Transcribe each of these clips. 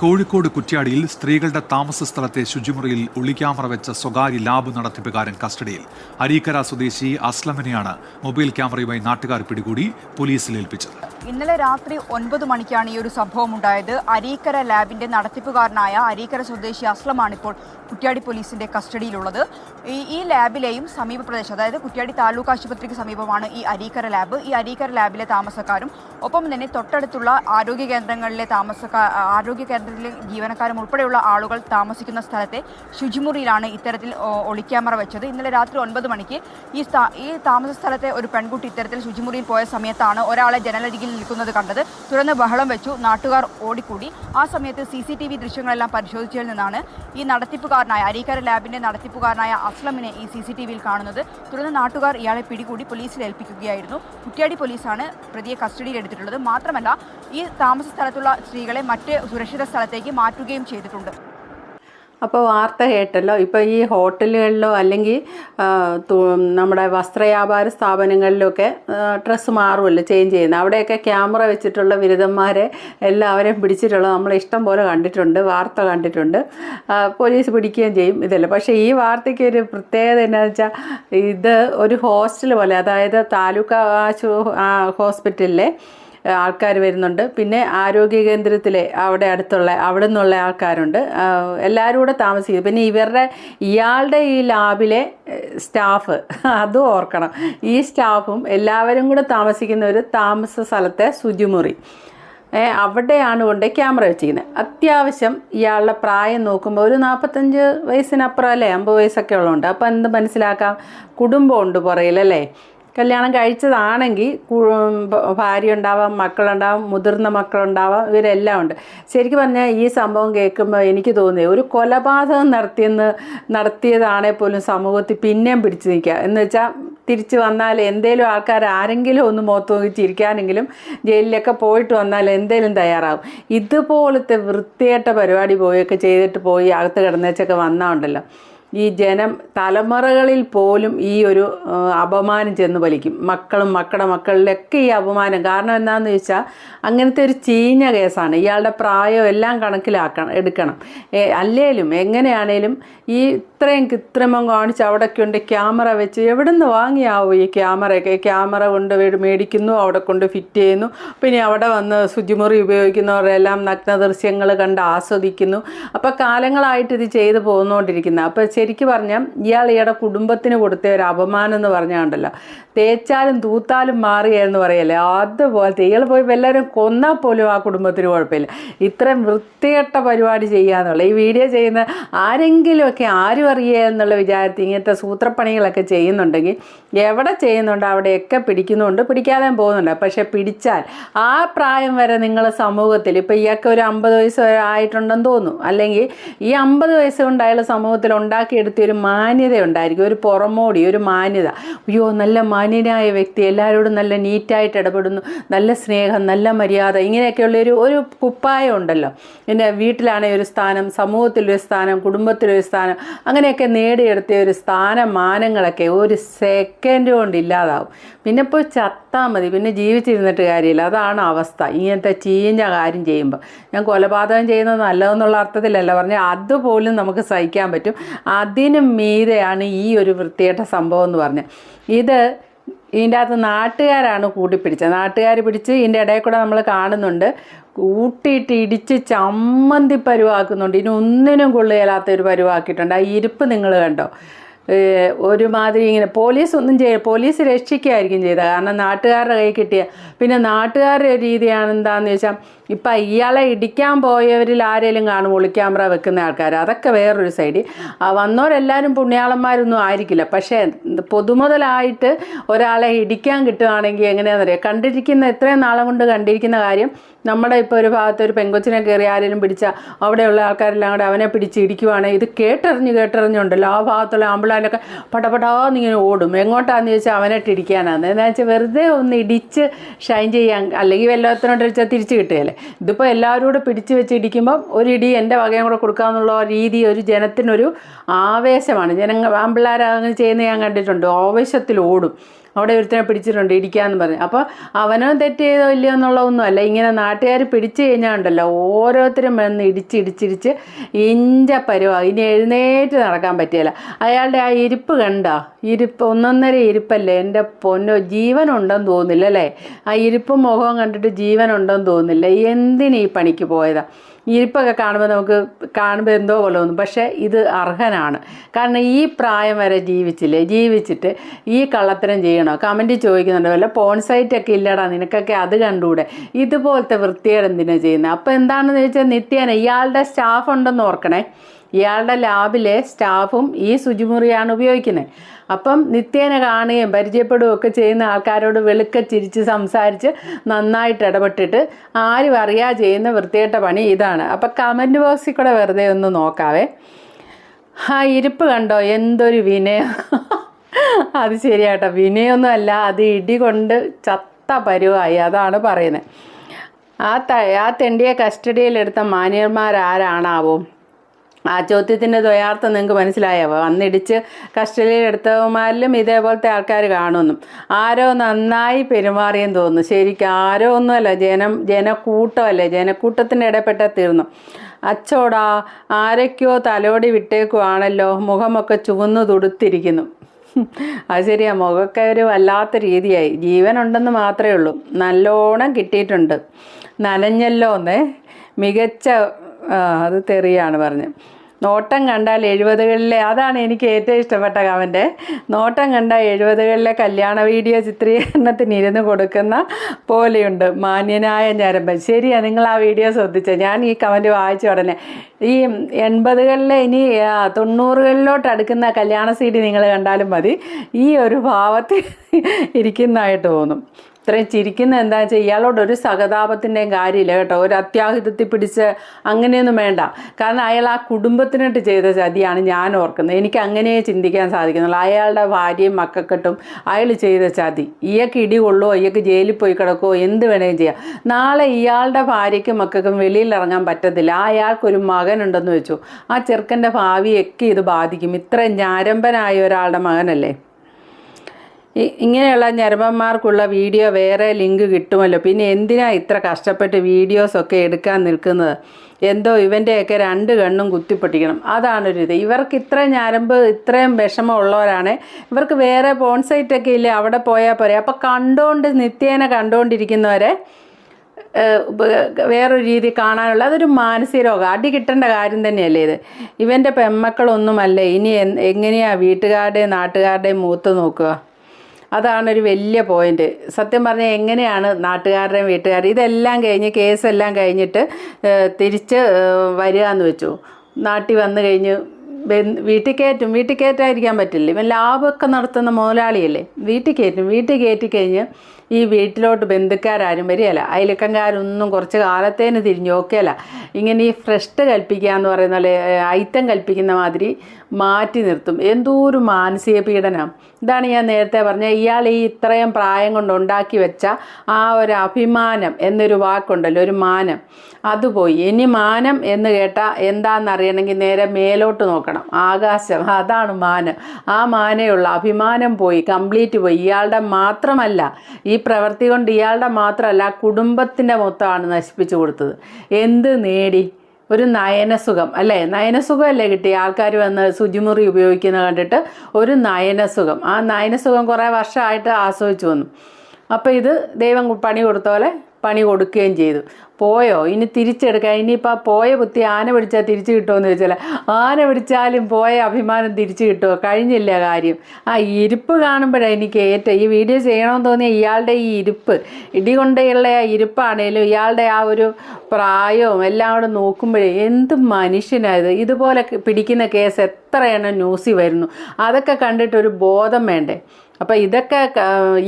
കോഴിക്കോട് കുറ്റ്യാടിയിൽ സ്ത്രീകളുടെ താമസ സ്ഥലത്തെ ശുചിമുറിയിൽ ഒളിക്യാമറ വെച്ച സ്വകാര്യ ലാബ് നടത്തിപ്പുകാരൻ കസ്റ്റഡിയിൽ. അരീക്കര സ്വദേശി അസ്ലമിനെയാണ് മൊബൈൽ ക്യാമറയുമായി നാട്ടുകാർ പിടികൂടി പോലീസിൽ ഏൽപ്പിച്ചത്. ഇന്നലെ രാത്രി ഒൻപത് മണിക്കാണ് ഈ ഒരു സംഭവം ഉണ്ടായത്. അരീക്കര ലാബിന്റെ നടത്തിപ്പുകാരനായ അരീക്കര സ്വദേശി അസ്ലമാണ് ഇപ്പോൾ കുറ്റ്യാടി പോലീസിന്റെ കസ്റ്റഡിയിലുള്ളത്. ഈ ഈ ലാബിലെയും സമീപ പ്രദേശം അതായത് കുറ്റ്യാടി താലൂക്ക് ആശുപത്രിക്ക് സമീപമാണ് ഈ അരീക്കര ലാബ്. ഈ അരീക്കര ലാബിലെ താമസക്കാരും ഒപ്പം തന്നെ തൊട്ടടുത്തുള്ള ആരോഗ്യ കേന്ദ്രങ്ങളിലെ താമസക്കാർ ആരോഗ്യ കേന്ദ്രത്തിലെ ജീവനക്കാരും ഉൾപ്പെടെയുള്ള ആളുകൾ താമസിക്കുന്ന സ്ഥലത്തെ ശുചിമുറിയിലാണ് ഇത്തരത്തിൽ ഒളിക്യാമറ വെച്ചത്. ഇന്നലെ രാത്രി ഒൻപത് മണിക്ക് ഈ ഈ താമസ സ്ഥലത്തെ ഒരു പെൺകുട്ടി ഇത്തരത്തിൽ ശുചിമുറിയിൽ പോയ സമയത്താണ് ഒരാളെ ജനലരികിൽ നിൽക്കുന്നത് കണ്ടത്. തുടർന്ന് ബഹളം വെച്ചു നാട്ടുകാർ ഓടിക്കൂടി. ആ സമയത്ത് സി സി ടി വി ദൃശ്യങ്ങളെല്ലാം പരിശോധിച്ചതിൽ നിന്നാണ് ഈ നടത്തിപ്പുകാരനായ അരീക്കര ലാബിന്റെ നടത്തിപ്പുകാരനായ അസ്ലമിനെ ഈ സി സി ടി വിയിൽ കാണുന്നത്. തുടർന്ന് നാട്ടുകാർ ഇയാളെ പിടികൂടി പോലീസിൽ ഏൽപ്പിക്കുകയായിരുന്നു. കുറ്റ്യാടി പോലീസാണ് പ്രതിയെ കസ്റ്റഡിയിൽ എടുത്തിട്ടുള്ളത് മാത്രമല്ല ഈ താമസ സ്ഥലത്തുള്ള സ്ത്രീകളെ മറ്റ് സുരക്ഷിത സ്ഥലത്തേക്ക് മാറ്റുകയും ചെയ്തിട്ടുണ്ട്. അപ്പോൾ വാർത്ത കേട്ടല്ലോ. ഇപ്പോൾ ഈ ഹോട്ടലുകളിലോ അല്ലെങ്കിൽ നമ്മുടെ വസ്ത്രവ്യാപാര സ്ഥാപനങ്ങളിലൊക്കെ ഡ്രസ്സ് മാറുമല്ലോ ചേഞ്ച് ചെയ്യുന്നത്. അവിടെയൊക്കെ ക്യാമറ വെച്ചിട്ടുള്ള ബിരുദന്മാരെ എല്ലാവരെയും പിടിച്ചിട്ടുള്ളത് നമ്മൾ ഇഷ്ടം പോലെ കണ്ടിട്ടുണ്ട് വാർത്ത കണ്ടിട്ടുണ്ട്. പോലീസ് പിടിക്കുകയും ചെയ്യും ഇതല്ല. പക്ഷേ ഈ വാർത്തയ്ക്ക് ഒരു പ്രത്യേകത എന്താണെന്ന് വെച്ചാൽ ഇത് ഒരു ഹോസ്റ്റൽ പോലെ അതായത് താലൂക്ക് ആശു ഹോസ്പിറ്റലിലെ ആൾക്കാർ വരുന്നുണ്ട്. പിന്നെ ആരോഗ്യ കേന്ദ്രത്തിലെ അവിടെ അടുത്തുള്ള അവിടെ നിന്നുള്ള ആൾക്കാരുണ്ട്. എല്ലാവരും കൂടെ താമസിക്കും. പിന്നെ ഇവരുടെ ഇയാളുടെ ഈ ലാബിലെ സ്റ്റാഫ് അതും ഓർക്കണം. ഈ സ്റ്റാഫും എല്ലാവരും കൂടെ താമസിക്കുന്ന ഒരു താമസ സ്ഥലത്തെ ശുചിമുറി അവിടെയാണ് കൊണ്ട് ക്യാമറ വെച്ചിരിക്കുന്നത് അത്യാവശ്യം ഇയാളുടെ പ്രായം നോക്കുമ്പോൾ ഒരു നാൽപ്പത്തഞ്ച് വയസ്സിനപ്പുറം അല്ലേ അമ്പത് വയസ്സൊക്കെ ഉള്ളതുകൊണ്ട് അപ്പോൾ എന്ത് മനസ്സിലാക്കാം? കുടുംബമുണ്ട് പുറയിലല്ലേ കല്യാണം കഴിച്ചതാണെങ്കിൽ ഭാര്യ ഉണ്ടാവാം മക്കളുണ്ടാവാം മുതിർന്ന മക്കളുണ്ടാവാം ഇവരെല്ലാം ഉണ്ട്. ശരിക്കും പറഞ്ഞാൽ ഈ സംഭവം കേൾക്കുമ്പോൾ എനിക്ക് തോന്നി ഒരു കൊലപാതകം നടത്തിയെന്ന് നടത്തിയതാണേ പോലും സമൂഹത്തിൽ പിന്നെയും പിടിച്ചു നിൽക്കുക. എന്ന് വെച്ചാൽ തിരിച്ചു വന്നാൽ എന്തേലും ആൾക്കാർ ആരെങ്കിലും ഒന്ന് മുഖത്ത് നോക്കി ചിരിക്കാനെങ്കിലും ജയിലിലൊക്കെ പോയിട്ട് വന്നാൽ എന്തേലും തയ്യാറാവും. ഇതുപോലത്തെ വൃത്തികെട്ട പരിപാടി പോയൊക്കെ ചെയ്തിട്ട് പോയി അകത്ത് കിടന്നേച്ചൊക്കെ വന്നാൽ ഉണ്ടല്ലോ. ഈ ജനം തലമുറകളിൽ പോലും ഈ ഒരു അപമാനം ചെന്ന് വലിക്കും മക്കളും മക്കളുടെ മക്കളിലൊക്കെ ഈ അപമാനം. കാരണം എന്താണെന്ന് ചോദിച്ചാൽ അങ്ങനത്തെ ഒരു ചീഞ്ഞ കേസാണ്. ഇയാളുടെ പ്രായം എല്ലാം കണക്കിലാക്കണം എടുക്കണം. അല്ലേലും എങ്ങനെയാണേലും ഈ ഇത്രയും കൃത്രിമം കാണിച്ച് അവിടെയൊക്കെ ഉണ്ട് ക്യാമറ വെച്ച് എവിടെ നിന്ന് വാങ്ങിയാവും ഈ ക്യാമറയൊക്കെ? ക്യാമറ കൊണ്ട് മേടിക്കുന്നു അവിടെ കൊണ്ട് ഫിറ്റ് ചെയ്യുന്നു. പിന്നെ അവിടെ വന്ന് ശുചിമുറി ഉപയോഗിക്കുന്നവരെല്ലാം നഗ്ന ദൃശ്യങ്ങൾ കണ്ട് ആസ്വദിക്കുന്നു. അപ്പോൾ കാലങ്ങളായിട്ട് ഇത് ചെയ്തു പോന്നുകൊണ്ടിരിക്കുന്നത് അപ്പോൾ ശരിക്കും പറഞ്ഞാൽ ഇയാൾ ഇയാളുടെ കുടുംബത്തിന് കൊടുത്ത ഒരു അപമാനം എന്ന് പറഞ്ഞാണ്ടല്ലോ. തേച്ചാലും തൂത്താലും മാറുക എന്ന് പറയല്ലേ? അതുപോലത്തെ ഇയാൾ പോയി വല്ലവരും കൊന്നാൽ പോലും ആ കുടുംബത്തിന് കുഴപ്പമില്ല. ഇത്രയും വൃത്തികെട്ട പരിപാടി ചെയ്യാന്നുള്ള ഈ വീഡിയോ ചെയ്യുന്ന ആരെങ്കിലുമൊക്കെ ആരും അറിയുക എന്നുള്ള വിചാരത്തിൽ ഇങ്ങനത്തെ സൂത്രപ്പണികളൊക്കെ ചെയ്യുന്നുണ്ടെങ്കിൽ എവിടെ ചെയ്യുന്നുണ്ട് അവിടെയൊക്കെ പിടിക്കുന്നുണ്ട് പിടിക്കാതെ പോകുന്നുണ്ട്. പക്ഷേ പിടിച്ചാൽ ആ പ്രായം വരെ നിങ്ങൾ സമൂഹത്തിൽ ഇപ്പം ഇയാൾക്ക് ഒരു അമ്പത് വയസ്സ് വരെ ആയിട്ടുണ്ടെന്ന് തോന്നുന്നു. അല്ലെങ്കിൽ ഈ അമ്പത് വയസ്സ് കൊണ്ട് അയാൾ സമൂഹത്തിൽ ഉണ്ടാക്കിയെടുത്ത ഒരു മാന്യത ഉണ്ടായിരിക്കും ഒരു പുറമോടി ഒരു മാന്യത. അയ്യോ നല്ല മാന്യനായ വ്യക്തി എല്ലാവരോടും നല്ല നീറ്റായിട്ട് ഇടപെടുന്നു നല്ല സ്നേഹം നല്ല മര്യാദ ഇങ്ങനെയൊക്കെയുള്ള ഒരു ഒരു കുപ്പായം ഉണ്ടല്ലോ. പിന്നെ വീട്ടിലാണെങ്കിൽ ഒരു സ്ഥാനം സമൂഹത്തിലൊരു സ്ഥാനം കുടുംബത്തിലൊരു സ്ഥാനം അങ്ങനെയൊക്കെ നേടിയെടുത്ത ഒരു സ്ഥാനമാനങ്ങളൊക്കെ ഒരു സെക്കൻഡ് കൊണ്ട് ഇല്ലാതാവും. പിന്നെ ഇപ്പോൾ ചത്താൽ മതി പിന്നെ ജീവിച്ചിരുന്നിട്ട് കാര്യമില്ല അതാണ് അവസ്ഥ. ഇങ്ങനത്തെ ചീഞ്ഞ കാര്യം ചെയ്യുമ്പോൾ ഞാൻ കൊലപാതകം ചെയ്യുന്നത് നല്ലതെന്നുള്ള അർത്ഥത്തിലല്ല പറഞ്ഞാൽ അതുപോലും നമുക്ക് സഹിക്കാൻ പറ്റും. അതിനും മീതെയാണ് ഈ ഒരു വൃത്തികെട്ട സംഭവം എന്ന് പറഞ്ഞത്. ഇത് ഇതിന്റെ അകത്ത് നാട്ടുകാരാണ് കൂട്ടിപ്പിടിച്ചത്. നാട്ടുകാർ പിടിച്ച് ഇതിന്റെ ഇടയിൽ കൂടെ നമ്മൾ കാണുന്നുണ്ട്. കൂട്ടിയിട്ട് ഇടിച്ച് ചമ്മന്തി പരുവാക്കുന്നുണ്ട്. ഇനി ഒന്നിനും കൊള്ളുകയില്ലാത്ത ഒരു പരുവാക്കിയിട്ടുണ്ട്. ആ ഇരിപ്പ് നിങ്ങൾ കണ്ടോ? ഒരുമാതിരി ഇങ്ങനെ പോലീസ് ഒന്നും ചെയ്യ പോലീസ് രക്ഷിക്കുകയായിരിക്കും ചെയ്തത്. കാരണം നാട്ടുകാരുടെ കൈ കിട്ടിയ പിന്നെ നാട്ടുകാരുടെ രീതിയാണ് എന്താണെന്ന് വെച്ചാൽ ഇപ്പം ഇയാളെ ഇടിക്കാൻ പോയവരിൽ ആരെങ്കിലും കാണും ഒളിക്യാമറ വെക്കുന്ന ആൾക്കാർ അതൊക്കെ വേറൊരു സൈഡ്. വന്നവരെല്ലാവരും പുണ്യാളന്മാരൊന്നും ആയിരിക്കില്ല. പക്ഷേ പൊതുമുതലായിട്ട് ഒരാളെ ഇടിക്കാൻ കിട്ടുകയാണെങ്കിൽ എങ്ങനെയാണെന്നറിയാം കണ്ടിരിക്കുന്ന എത്രയും നാളം കൊണ്ട് കണ്ടിരിക്കുന്ന കാര്യം നമ്മുടെ ഇപ്പോൾ ഒരു ഭാഗത്ത് ഒരു പെങ്കൊച്ചിനെ കയറി ആരെങ്കിലും പിടിച്ചാൽ അവിടെയുള്ള ആൾക്കാരെല്ലാം കൂടെ അവനെ പിടിച്ച് ഇടിക്കുവാണെങ്കിൽ ഇത് കേട്ടറിഞ്ഞ് കേട്ടറിഞ്ഞുണ്ടല്ലോ. ആ ഭാഗത്തുള്ള ആമ്പിളാനൊക്കെ പടപടാന്ന് ഇങ്ങനെ ഓടും. എങ്ങോട്ടാന്ന് ചോദിച്ചാൽ അവനായിട്ട് ഇടിക്കാനാണ് എന്താ വെച്ചാൽ വെറുതെ ഒന്ന് ഇടിച്ച് ഷൈൻ ചെയ്യാൻ അല്ലെങ്കിൽ വല്ലത്തിനോട് വെച്ചാൽ തിരിച്ച് കിട്ടുകയല്ലേ ഇതിപ്പോൾ എല്ലാവരും കൂടെ പിടിച്ചു വെച്ചിരിക്കുമ്പം ഒരു ഇടി എന്റെ വകയും കൂടെ കൊടുക്കാമെന്നുള്ള രീതി ഒരു ജനത്തിനൊരു ആവേശമാണ്. ജനങ്ങൾ ആമ്പിള്ളേർ അങ്ങനെ ചെയ്യുന്ന ഞാൻ കണ്ടിട്ടുണ്ട്. ആവേശത്തിൽ ഓടും അവിടെ ഒരുത്തനെ പിടിച്ചിട്ടുണ്ട് ഇടിക്കാന്ന് പറഞ്ഞു. അപ്പോൾ അവനോ തെറ്റ് ചെയ്തോ ഇല്ലയോ എന്നുള്ളതൊന്നുമല്ല ഇങ്ങനെ നാട്ടുകാർ പിടിച്ചു കഴിഞ്ഞാൽ ഉണ്ടല്ലോ ഓരോരുത്തരും വന്ന് ഇടിച്ചിടിച്ചിടിച്ച് ഇഞ്ച പരുവാ ഇനി എഴുന്നേറ്റ് നടക്കാൻ പറ്റിയല്ല. അയാളുടെ ആ ഇരിപ്പ് കണ്ടോ? ഇരിപ്പ് ഒന്നൊന്നര ഇരിപ്പല്ലേ? എന്റെ പൊന്നോ ജീവനുണ്ടെന്ന് തോന്നുന്നില്ല അല്ലേ? ആ ഇരിപ്പും മുഖവും കണ്ടിട്ട് ജീവനുണ്ടെന്ന് തോന്നുന്നില്ല. എന്തിനീ പണിക്ക് പോയതാ? ഇരിപ്പൊക്കെ കാണുമ്പോൾ നമുക്ക് കാണുമ്പോൾ എന്തോ പോലെ തോന്നും. പക്ഷേ ഇത് അർഹനാണ്. കാരണം ഈ പ്രായം വരെ ജീവിച്ചില്ലേ? ജീവിച്ചിട്ട് ഈ കള്ളത്തരം ചെയ്യണോ? കമന്റ് ചോദിക്കുന്നുണ്ട്. വല്ല പോൺ സൈറ്റൊക്കെ ഇല്ലടാ നിനക്കൊക്കെ അത് കണ്ടുകൂടെ ഇതുപോലത്തെ വൃത്തികേട് എന്തിനാണ് ചെയ്യുന്നത് അപ്പോൾ എന്താണെന്ന് ചോദിച്ചാൽ നിത്യേന ഇയാളുടെ സ്റ്റാഫ് ഉണ്ടെന്ന് ഓർക്കണേ. ഇയാളുടെ ലാബിലെ സ്റ്റാഫും ഈ ശുചിമുറിയാണ് ഉപയോഗിക്കുന്നത്. അപ്പം നിത്യേന കാണുകയും പരിചയപ്പെടുകയും ഒക്കെ ചെയ്യുന്ന ആൾക്കാരോട് വെളുക്ക ചിരിച്ച് സംസാരിച്ച് നന്നായിട്ട് ഇടപെട്ടിട്ട് ആരും അറിയാ ചെയ്യുന്ന വൃത്തികെട്ട പണി ഇതാണ്. അപ്പം കമന്റ് ബോക്സിൽ കൂടെ വെറുതെ ഒന്ന് നോക്കാവേ. ആ ഇരിപ്പ് കണ്ടോ? എന്തൊരു വിനയം. അത് ശരിയാട്ടോ. വിനയൊന്നും അല്ല അത് ഇടി കൊണ്ട് ചത്ത പരുവായി. അതാണ് പറയുന്നത്. ആ ത ആ തെണ്ടിയെ കസ്റ്റഡിയിലെടുത്ത മാന്യന്മാരാരാണാവും? ആ ചോദ്യത്തിന്റെ ദ്വയാർത്ഥം നിങ്ങൾക്ക് മനസ്സിലായോ? വന്നിടിച്ച് കസ്റ്റഡിയിലെടുത്തവന്മാരിലും ഇതേപോലത്തെ ആൾക്കാർ കാണുമെന്നും ആരോ നന്നായി പെരുമാറിയെന്ന് തോന്നുന്നു. ശരിക്കും ആരോ ഒന്നുമല്ല ജനം ജനക്കൂട്ടമല്ലേ? ജനക്കൂട്ടത്തിന്റെ ഇടപെട്ട തീർന്നു. അച്ചോടാ ആരൊക്കെയോ തലോടി വിട്ടേക്കുവാണല്ലോ. മുഖമൊക്കെ ചുവന്നു തുടുത്തിരിക്കുന്നു. അത് ശരിയാ മുഖമൊക്കെ ഒരു വല്ലാത്ത രീതിയായി. ജീവനുണ്ടെന്ന് മാത്രമേ ഉള്ളൂ. നല്ലോണം കിട്ടിയിട്ടുണ്ട്. നനഞ്ഞല്ലോ എന്നേ മികച്ച അത് തെറിയാണ് പറഞ്ഞ്. നോട്ടം കണ്ടാൽ എഴുപതുകളിലെ അതാണ് എനിക്ക് ഏറ്റവും ഇഷ്ടപ്പെട്ട കമന്റ് നോട്ടം കണ്ടാൽ എഴുപതുകളിലെ കല്യാണ വീഡിയോ ചിത്രീകരണത്തിന് ഇരുന്ന് കൊടുക്കുന്ന പോലെയുണ്ട്. മാന്യനായ ഞരമ്പൻ. ശരിയാണ് നിങ്ങൾ ആ വീഡിയോ ശ്രദ്ധിച്ചത് ഞാൻ ഈ കമന്റ് വായിച്ച ഉടനെ. ഈ എൺപതുകളിലെ ഇനി തൊണ്ണൂറുകളിലോട്ട് അടുക്കുന്ന കല്യാണ സീഡി നിങ്ങൾ കണ്ടാലും മതി. ഈ ഒരു ഭാവത്തിൽ ഇരിക്കുന്നതായിട്ട് തോന്നും. ഇത്രയും ചിരിക്കുന്ന എന്താ വെച്ചാൽ ഇയാളോട് ഒരു സഹതാപത്തിന്റെയും കാര്യമില്ല കേട്ടോ. ഒരു അത്യാഹിതത്തിൽ പിടിച്ച് അങ്ങനെയൊന്നും വേണ്ട. കാരണം അയാൾ ആ കുടുംബത്തിനായിട്ട് ചെയ്ത ചതിയാണ് ഞാൻ ഓർക്കുന്നത്. എനിക്ക് അങ്ങനെ ചിന്തിക്കാൻ സാധിക്കുന്നുള്ളൂ അയാളുടെ ഭാര്യയും മക്കൾക്കെട്ടും അയാൾ ചെയ്ത ചതി. ഇയാൾക്ക് ഇടി കൊള്ളുമോ ഇയാൾക്ക് ജയിലിൽ പോയി കിടക്കുമോ എന്ത് വേണമെങ്കിലും ചെയ്യാം. നാളെ ഇയാളുടെ ഭാര്യയ്ക്കും മക്കൾക്കും വെളിയിൽ ഇറങ്ങാൻ പറ്റത്തില്ല. ആ അയാൾക്കൊരു മകനുണ്ടെന്ന് വെച്ചു. ആ ചെറുക്കന്റെ ഭാവിയൊക്കെ ഇത് ബാധിക്കും. ഇത്ര ഞാരമ്പനായ ഒരാളുടെ മകനല്ലേ? ഇങ്ങനെയുള്ള ഞരമ്പന്മാർക്കുള്ള വീഡിയോ വേറെ ലിങ്ക് കിട്ടുമല്ലോ. പിന്നെ എന്തിനാ ഇത്ര കഷ്ടപ്പെട്ട് വീഡിയോസൊക്കെ എടുക്കാൻ നിൽക്കുന്നത്? എന്തോ ഇവന്റെയൊക്കെ രണ്ട് കണ്ണും കുത്തിപ്പൊട്ടിക്കണം. അതാണൊരു ഇത്. ഇവർക്ക് ഇത്ര ഞരമ്പ് ഇത്രയും വിഷമം ഉള്ളവരാണ് ഇവർക്ക് വേറെ പോൺസൈറ്റൊക്കെ ഇല്ലേ? അവിടെ പോയാൽ പോരെ. അപ്പോൾ കണ്ടുകൊണ്ട് നിത്യേന കണ്ടുകൊണ്ടിരിക്കുന്നവരെ വേറൊരു രീതി കാണാനുള്ള അതൊരു മാനസിക രോഗം. അടി കിട്ടേണ്ട കാര്യം തന്നെയല്ലേ ഇത്. ഇവന്റെ പെമ്മക്കളൊന്നുമല്ല? ഇനി എങ്ങനെയാണ് എങ്ങനെയാ വീട്ടുകാരുടെയും നാട്ടുകാരുടെയും മൂത്ത് നോക്കുക? അതാണ് ഒരു വലിയ പോയിന്റ് സത്യം പറഞ്ഞാൽ എങ്ങനെയാണ് നാട്ടുകാരുടെയും വീട്ടുകാരും ഇതെല്ലാം കഴിഞ്ഞ് കേസെല്ലാം കഴിഞ്ഞിട്ട് തിരിച്ച് വരിക എന്ന് വെച്ചു. നാട്ടിൽ വന്നു കഴിഞ്ഞ് വീട്ടിൽ കയറ്റും വീട്ടിൽ കയറ്റാതിരിക്കാൻ പറ്റില്ല. ഇവൻ ലാഭമൊക്കെ നടത്തുന്ന മുതലാളിയല്ലേ? വീട്ടിൽ കയറ്റും. വീട്ടിൽ കയറ്റി കഴിഞ്ഞ് ഈ വീട്ടിലോട്ട് ബന്ധുക്കാരും വരികയല്ല. അയലക്കംകാരൊന്നും കുറച്ച് കാലത്തേന് തിരിഞ്ഞു നോക്കിയല്ല. ഇങ്ങനെ ഈ ഫ്രഷ് കൽപ്പിക്കുക എന്ന് പറയുന്ന ഐറ്റം കൽപ്പിക്കുന്ന മാതിരി മാറ്റി നിർത്തും. എന്തോ ഒരു മാനസിക പീഡനം. ഇതാണ് ഞാൻ നേരത്തെ പറഞ്ഞ ഇയാൾ ഈ ഇത്രയും പ്രായം കൊണ്ട് ഉണ്ടാക്കി വെച്ച ആ ഒരു അഭിമാനം എന്നൊരു വാക്കുണ്ടല്ലോ ഒരു മാനം. അതുപോയി ഇനി മാനം എന്ന് കേട്ടാൽ എന്താണെന്നറിയണമെങ്കിൽ നേരെ മേലോട്ട് നോക്കണം. ആകാശം അതാണ് മാനം. ആ മാനയുള്ള അഭിമാനം പോയി കംപ്ലീറ്റ് പോയി. ഇയാളുടെ മാത്രമല്ല ഈ പ്രവൃത്തി കൊണ്ട് ഇയാളുടെ മാത്രമല്ല കുടുംബത്തിന്റെ മൊത്തമാണ് നശിപ്പിച്ചു കൊടുത്തത്. എന്ത് നേടി? ഒരു നയനസുഖം അല്ലേ? നയനസുഖം അല്ലേ കിട്ടി ആൾക്കാർ വന്ന് ശുചിമുറി ഉപയോഗിക്കുന്നത് കണ്ടിട്ട് ഒരു നയനസുഖം. ആ നയനസുഖം കുറേ വർഷമായിട്ട് ആസ്വദിച്ചു വന്നു. അപ്പോൾ ഇത് ദൈവം പണി കൊടുത്ത പോലെ പണി കൊടുക്കുകയും ചെയ്തു. പോയോ? ഇനി തിരിച്ചെടുക്കാം ഇനിയിപ്പോൾ ആ പോയ കുത്തി ആന പിടിച്ചാൽ തിരിച്ചു കിട്ടുമെന്ന് ചോദിച്ചാൽ ആന പിടിച്ചാലും പോയ അഭിമാനം തിരിച്ചു കിട്ടുമോ കഴിഞ്ഞില്ല കാര്യം. ആ ഇരിപ്പ് കാണുമ്പോഴാണ് എനിക്ക് ഏറ്റവും ഈ വീഡിയോ ചെയ്യണമെന്ന് തോന്നിയ ഇയാളുടെ ഈ ഇരിപ്പ്. ഇടികൊണ്ടുള്ള ആ ഇരിപ്പാണേലും ഇയാളുടെ ആ ഒരു പ്രായവും എല്ലാം കൂടെ നോക്കുമ്പോഴേ എന്ത് മനുഷ്യനായത് ഇതുപോലെ പിടിക്കുന്ന കേസ് എത്രയെണ്ണം ന്യൂസിൽ വരുന്നു. അതൊക്കെ കണ്ടിട്ടൊരു ബോധം വേണ്ടേ? അപ്പം ഇതൊക്കെ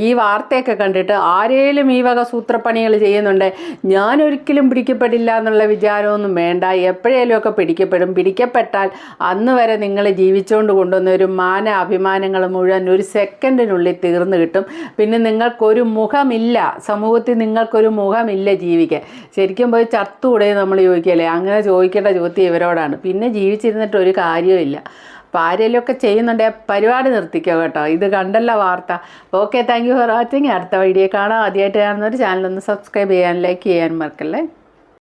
ഈ വാർത്തയൊക്കെ കണ്ടിട്ട് ആരേലും ഈ വക സൂത്രപ്പണികൾ ചെയ്യുന്നുണ്ട്? ഞാൻ ഒരിക്കലും പിടിക്കപ്പെടില്ല എന്നുള്ള വിചാരമൊന്നും വേണ്ട. എപ്പോഴേലും ഒക്കെ പിടിക്കപ്പെടും. പിടിക്കപ്പെട്ടാൽ അന്ന് വരെ നിങ്ങൾ ജീവിച്ചുകൊണ്ട് കൊണ്ടുവന്ന ഒരു മാന അഭിമാനങ്ങൾ മുഴുവൻ ഒരു സെക്കൻഡിനുള്ളിൽ തീർന്നു കിട്ടും. പിന്നെ നിങ്ങൾക്കൊരു മുഖമില്ല. സമൂഹത്തിൽ നിങ്ങൾക്കൊരു മുഖമില്ല ജീവിക്കാൻ. ശരിക്കും പോയി ചത്തുകൂടെ നമ്മൾ ചോദിക്കല്ലേ അങ്ങനെ ചോദിക്കേണ്ട ചോദ്യം ഇവരോടാണ്. പിന്നെ ജീവിച്ചിരുന്നിട്ട് ഒരു കാര്യമില്ല അപ്പോൾ ചെയ്യുന്നുണ്ട്. പരിപാടി നിർത്തിക്കോ കേട്ടോ. ഇത് കണ്ടല്ല വാർത്ത. Okay thank you for watching അടുത്ത വീഡിയോ കാണാം. ആദ്യമായിട്ട് കാണുന്നവർ ചാനലൊന്ന് സബ്സ്ക്രൈബ് ചെയ്യാൻ ലൈക്ക് ചെയ്യാൻ മറക്കല്ലേ?